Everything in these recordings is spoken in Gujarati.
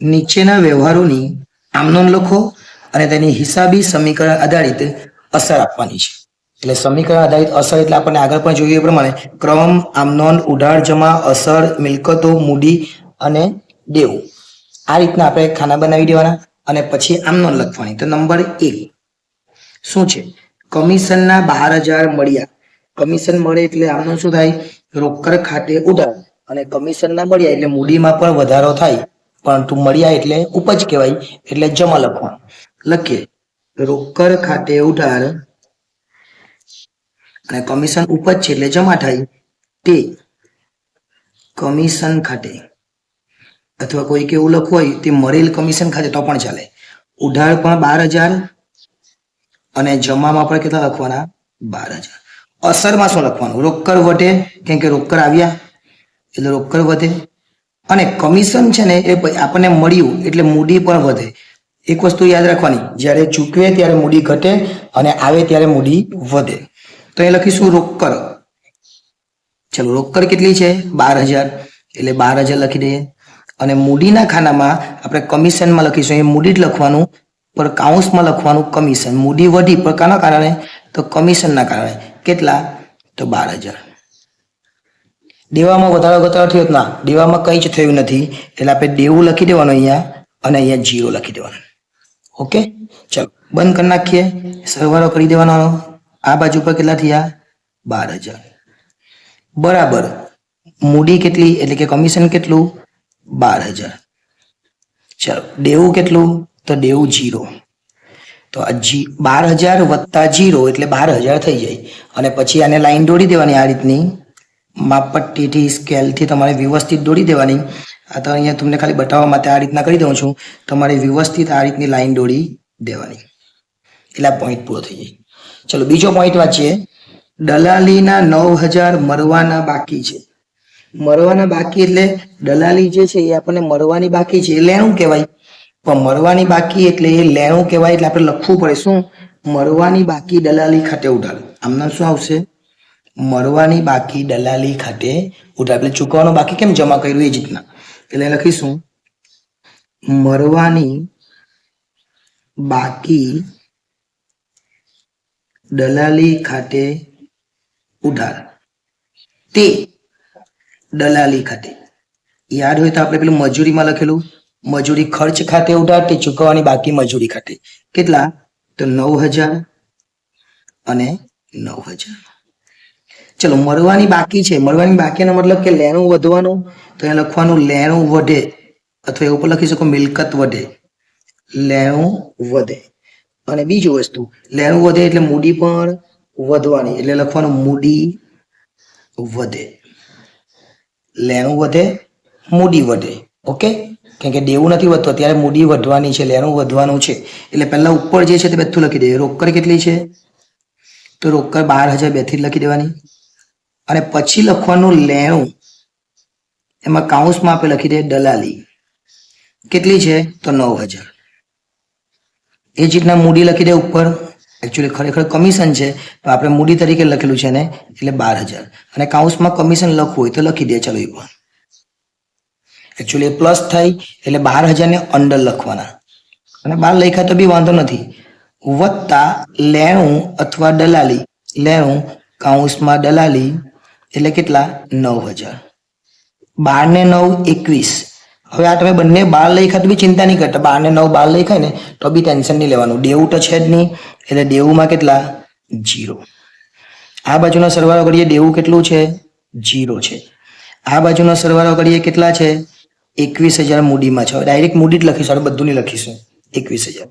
નીચેના વ્યવહારોની આમનોન લખો અને તેની હિસાબી સમીકરણ આધારિત અસર આપવાની છે. એટલે સમીકરણ આધારિત અસર એટલે આપણને આગળ પણ જોઈએ પ્રમાણે ક્રમ આમનોન ઉધાર જમા, અસર, મિલકતો, મૂડી અને દેવું. આ રીતના આપણે ખાના બનાવી દેવાના અને પછી આમનોન લખવાની. તો નંબર એક, શું છે? કમિશનના બાર હજાર મળ્યા. કમિશન મળે એટલે આમનોન શું થાય? રોકડ ખાતે ઉધાર. અને કમિશનના મળ્યા એટલે મૂડીમાં પણ વધારો થાય. પરંતુ મળ્યા એટલે ઉપજ કહેવાય, એટલે જમા લખવા. લખીએ. રોકડ ખાતે ઉધાર અને કમિશન ઉપજ છે એટલે જમા થાય. તે કમિશન ખાતે. અથવા કોઈ કે એવું લખવું હોય તે મળેલ કમિશન ખાતે તો પણ ચાલે. ઉધાર પણ બાર હજાર અને જમામાં પણ કેટલા લખવાના? બાર હજાર. અસરમાં શું લખવાનું? રોકડ વધે કેમ કે રોકડ આવ્યા. એટલે રોકડ વધે. અને કમિશન છે ને એ આપણને મળ્યું એટલે મૂડી પણ વધે. એક વસ્તુ યાદ રાખવાની, જ્યારે ચૂકવે ત્યારે મૂડી ઘટે અને આવે ત્યારે મૂડી વધે. તો એ લખીશું રોકડ ચલો રોકડ કેટલી છે? બાર હજાર. એટલે બાર હજાર લખી દઈએ. અને મૂડીના ખાનામાં આપણે કમિશનમાં લખીશું. એ મૂડી જ લખવાનું પણ કાઉન્સમાં લખવાનું કમિશન મૂડી વધી પ્રકારના કારણે? તો કમિશનના કારણે. કેટલા? તો બાર હજાર. દેવામાં વધારો ઘટાડો થયો ના દેવામાં કંઈ જ થયું નથી. એટલે આપણે દેવું લખી દેવાનું અહીંયા અને અહીંયા જીરો લખી દેવાનું. ઓકે? ચલો, બંધ કરી નાખીએ. સરવાળો કરી દેવાનો. આ બાજુ પર કેટલા થયા? બાર હજાર. બરાબર. મૂડી કેટલી? એટલે કે કમિશન કેટલું? બાર હજાર. ચલો, દેવું કેટલું? તો દેવું જીરો. તો આ જી, બાર હજાર વત્તા જીરો એટલે બાર હજાર થઈ જાય. અને પછી આને લાઈન દોડી દેવાની આ રીતની. માપપટ્ટીથી, સ્કેલથી તમારે વ્યવસ્થિત દોડી દેવાની. આ તો અહીંયા તમને ખાલી બતાવવા માટે આ રીતના કરી દઉં છું. તમારે વ્યવસ્થિત આ રીતની લાઈન દોડી દેવાની. એટલે આ પોઈન્ટ પૂરો થઈ જાય. ચલો, બીજો પોઈન્ટ વાંચીએ. દલાલીના નવ હજાર મરવાના બાકી છે. મરવાના બાકી એટલે દલાલી જે છે એ આપણને મરવાની બાકી છે. એ લેણું કહેવાય. પણ મરવાની બાકી એટલે એ લેણું કહેવાય એટલે આપણે લખવું પડે. શું? મરવાની બાકી દલાલી ખાતે ઉધાર આમના શું આવશે? મરવાની બાકી દલાલી ખાતે ઉધાર એટલે ચૂકવવાનું બાકી કેમ જમા કર્યું એ રીતના. એટલે લખીશું. મરવાની બાકી દલાલી ખાતે ઉધાર તે દલાલી ખાતે. યાદ હોય તો આપણે પેલું મજૂરીમાં લખેલું. મજૂરી ખર્ચ ખાતે ઉધાર તે ચૂકવવાની બાકી મજૂરી ખાતે. કેટલા? તો નવ હજાર અને નવ હજાર. ચલો મળવાની બાકી છે. મળવાની બાકીનો મતલબ કે લેણું વધવાનું, તો એ લખવાનું લેણું વધે, અથવા એવું પણ લખી શકો, મિલકત વધે. લેણું વધે. અને બીજું વસ્તુ, લેણું વધે એટલે મૂડી પણ વધવાની, એટલે લખવાનું મૂડી વધે. લેણું વધે, મૂડી વધે. ઓકે? કેમ કે દેવું નથી વધતું, અત્યારે મૂડી વધવાની છે, લેણું વધવાનું છે. એટલે પહેલા ઉપર જે છે તે બધું લખી દે. રોકડ કેટલી છે? તો રોકડ બાર હજાર બેથી લખી દેવાની. અને પછી લખવાનું લેણું. એમાં કાઉન્સમાં આપણે લખી દઈએ દલાલી. કેટલી છે? તો નવ હજાર. એ જ રીતના મૂડી લખી દે ઉપર. એકચ્યુઅલી ખરેખર કમિશન છે તો આપણે મૂડી તરીકે લખેલું છે ને એટલે બાર હજાર. અને કાઉન્સમાં કમિશન લખવું હોય તો લખી દે, ચલો એ પણ. એકચ્યુઅલી પ્લસ થાય એટલે બાર હજારને અંડર લખવાના. અને બાર લખ્યા તો બી વાંધો નથી. વત્તા લેણું અથવા દલાલી. લેણું કાઉન્સમાં દલાલી. એટલે કેટલા? નવ હજાર. બાર ને નવ, એકવીસ. હવે આ તમે બંને બાર લખ્યા તો બી ચિંતા નહીં કરતા બાર ને નવ બાર લખાય ને, તો બી ટેન્શન નહીં લેવાનું. દેવું તો છે જ નહીં. એટલે દેવુંમાં કેટલા? જીરો આ બાજુનો સરવાળો કરીએ, દેવું કેટલું છે? જીરો છે. આ બાજુનો સરવાળો કરીએ, કેટલા છે? એકવીસ હજાર મૂડીમાં છે. ડાયરેક્ટ મૂડી જ લખીશું, આપણે બધું નહીં લખીશું. એકવીસ હજાર.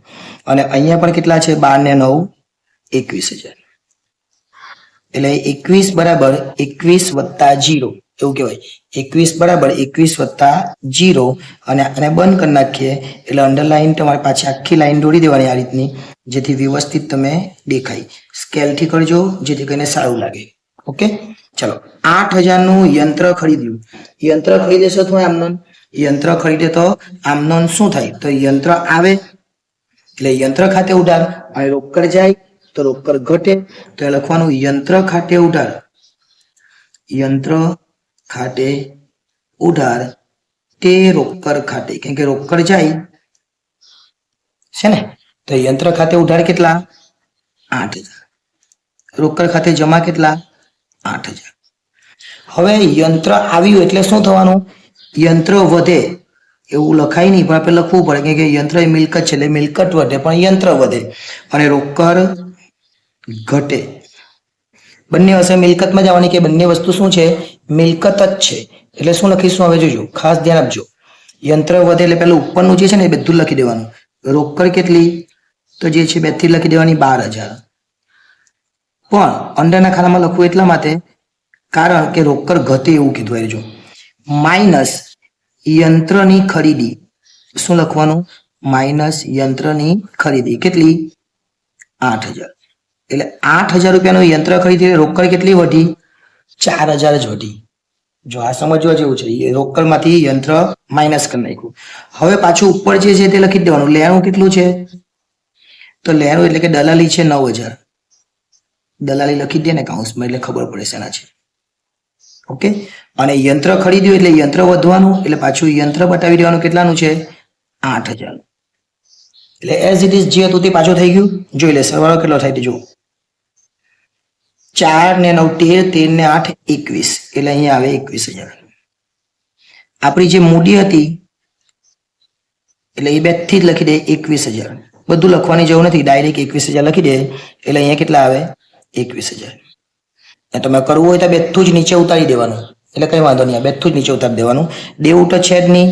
અને અહીંયા પણ કેટલા છે? બાર ને નવ, એકવીસ હજાર. એટલે એકવીસ બરાબર એકવીસ વત્તા જીરો, એવું કહેવાય. એકવીસ બરાબર એકવીસ વત્તા જીરો અને આને બંધ કરી નાખીએ, એટલે અંડરલાઈન તમારે પાછી આખી લાઈન દોડી દેવાની આ રીતની, જેથી વ્યવસ્થિત તમે દેખાય. સ્કેલથી કરજો, જેથી કરીને સારું લાગે. ઓકે ચલો, આઠ હજારનું યંત્ર ખરીદ્યું. યંત્ર ખરીદે છે તો આમનોન યંત્ર ખરીદે તો આમનોન શું થાય? તો યંત્ર આવે, એટલે યંત્ર ખાતે ઉધાર અને રોકડ જાય તો રોકડ ઘટે તો લખવાનું યંત્ર ખાતે ઉધાર યંત્ર ખાતે ઉધાર તે રોકડ ખાતે. કેમ કે રોકડ જાય. છે ને? તો યંત્ર ખાતે ઉધાર કેટલા? આઠ હજાર. રોકડ ખાતે જમા કેટલા? આઠ હજાર. હવે યંત્ર આવ્યું એટલે શું થવાનું? યંત્ર વધે. એવું લખાય નહીં, પણ આપણે લખવું પડે. કે યંત્ર એ મિલકત છે, એટલે મિલકત વધે, પણ યંત્ર વધે. અને રોકડ ઘટે. બંને હશે મિલકતમાં જવાની કે બંને વસ્તુ શું છે? મિલકત જ છે. એટલે શું લખીશું? હવે જોજો. ખાસ ધ્યાન આપજો. યંત્ર વધે એટલે પેલું ઉપરનું જે છે ને એ બધું લખી દેવાનું. રોકડ કેટલી? તો જે છે બેથી લખી દેવાની બાર હજાર. પણ અંદરના ખાનામાં લખવું એટલા માટે કારણ કે રોકડ ઘટે એવું કીધું એ જો. માઇનસ યંત્રની ખરીદી. શું લખવાનું? માઇનસ યંત્રની ખરીદી. કેટલી? આઠ હજાર. એટલે આઠ હજાર રૂપિયાનું યંત્ર ખરીદી રોકડ કેટલી વધી? ચાર હજાર જ વધી. જો આ સમજવા જેવું છે, એ રોકડમાંથી યંત્ર માઇનસ કરી નાખ્યું. હવે પાછું ઉપર જે છે તે લખી દેવાનું. લેણું કેટલું છે? તો લેણું એટલે કે દલાલી છે નવ હજાર. દલાલી લખી દે ને કાઉન્સમાં એટલે ખબર પડે શેના છે. ઓકે? અને યંત્ર ખરીદ્યું એટલે યંત્ર વધવાનું, એટલે પાછું યંત્ર બતાવી દેવાનું કેટલાનું છે? આઠ હજાર એટલે એઝ ઇટ ઇઝ જે હતું તે પાછું થઈ ગયું. જોઈ લે, સરવાળો કેટલો થાય તે જુઓ. ચાર ને નવ, તેર તેર ને આઠ, એકવીસ. એટલે અહીંયા આવે એકવીસ હજાર આપણી જે મૂડી હતી, એટલે એ બેથી જ લખી દે એકવીસ હજાર. બધું લખવાની જરૂર નથી. ડાયરેક્ટ એકવીસ હજાર લખી દે, એટલે અહીંયા કેટલા આવે? એકવીસ હજાર. તમે કરવું હોય તો બેઠું જ નીચે ઉતારી દેવાનું. એટલે કઈ વાંધો નહીં બેઠું જ નીચે ઉતારી દેવાનું. દેવું તો છે જ નહીં.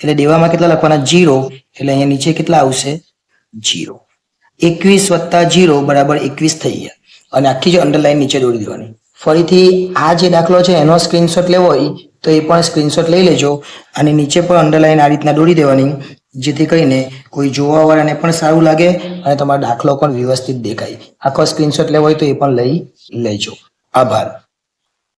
એટલે દેવામાં કેટલા લખવાના? જીરો. એટલે અહીંયા નીચે કેટલા આવશે? જીરો. એકવીસ વત્તા જીરો બરાબર એકવીસ થઈ ગયા. અને આખી જે અંડરલાઈન નીચે દોડી દેવાની. ફરીથી આ જે દાખલો છે, એનો સ્ક્રીનશોટ લેવો હોય, તો એ પણ સ્ક્રીનશોટ લઈ લેજો અને નીચે પણ અંડરલાઈન આ રીતના દોડી દેવાની, જેથી કરીને કોઈ જોવાવાળાને પણ સારું લાગે અને તમારો દાખલો પણ વ્યવસ્થિત દેખાય. આખો સ્ક્રીનશોટ લેવો હોય તો એ પણ લઈ લેજો. આભાર.